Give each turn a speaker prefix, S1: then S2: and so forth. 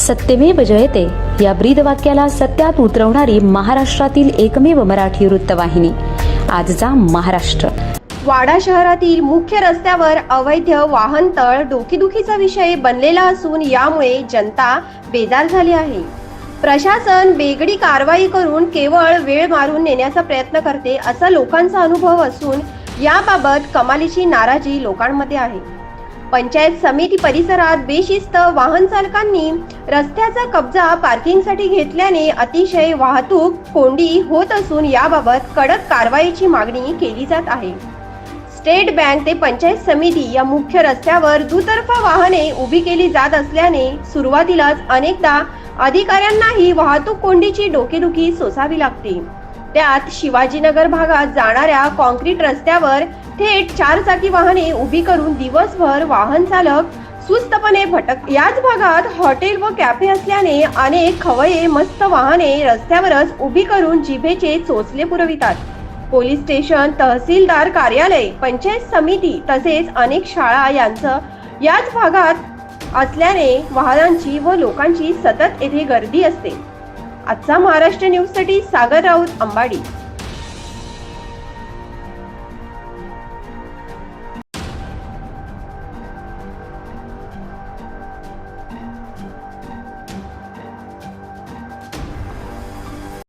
S1: सत्यमेव जयते. या ब्रीदवाक्याला सत्यात उतरवणारी महाराष्ट्रातील एकमेव मराठी वृत्तवाहिनी. आजचा महाराष्ट्र.
S2: वाडा शहरातील मुख्य रस्त्यावर अवैध वाहनतळ डोकेदुखीचा विषय बनलेला असून यामुळे जनता बेजार झाली आहे. प्रशासन बेगडी कारवाई करून केवळ वेळ मारून नेण्याचा प्रयत्न करते असा लोकांचा अनुभव असून याबाबत कमालीची नाराजी लोकांमध्ये आहे. पंचायत समिती परिसरात बेशिस्त वाहन चालकांनी रस्त्याचा कब्जा पार्किंगसाठी घेतल्याने अतिशय वाहतूक कोंडी होत असून याबाबत कडक कारवाईची मागणी केली जात आहे. स्टेट बँक ते पंचायत समिती या मुख्य रस्त्यावर दुतर्फा वाहने उभी केली जात असल्याने सुरुवातीलाच अनेकदा अधिकाऱ्यांनाही वाहतूक कोंडीची डोकेदुखी सोसावी लागते. त्यात शिवाजीनगर भागात जाणाऱ्या कॉन्क्रीट रस्त्यावर थेट चार चाकी वाहने उभी करून दिवसभर वाहन चालक सुस्तपणे भटक याच भागात हॉटेल व कॅफे असल्याने अनेक खवये मस्त वाहने रस्त्यावरच उभी करून जिभेचे चोचले पुरवितात. पोलीस स्टेशन तहसीलदार कार्यालय पंचायत समिती तसेच अनेक शाळा यांचं याच भागात असल्याने वाहनांची व लोकांची सतत येथे गर्दी असते. आजचा महाराष्ट्र न्यूजसाठी सागर राऊत अंबाडी.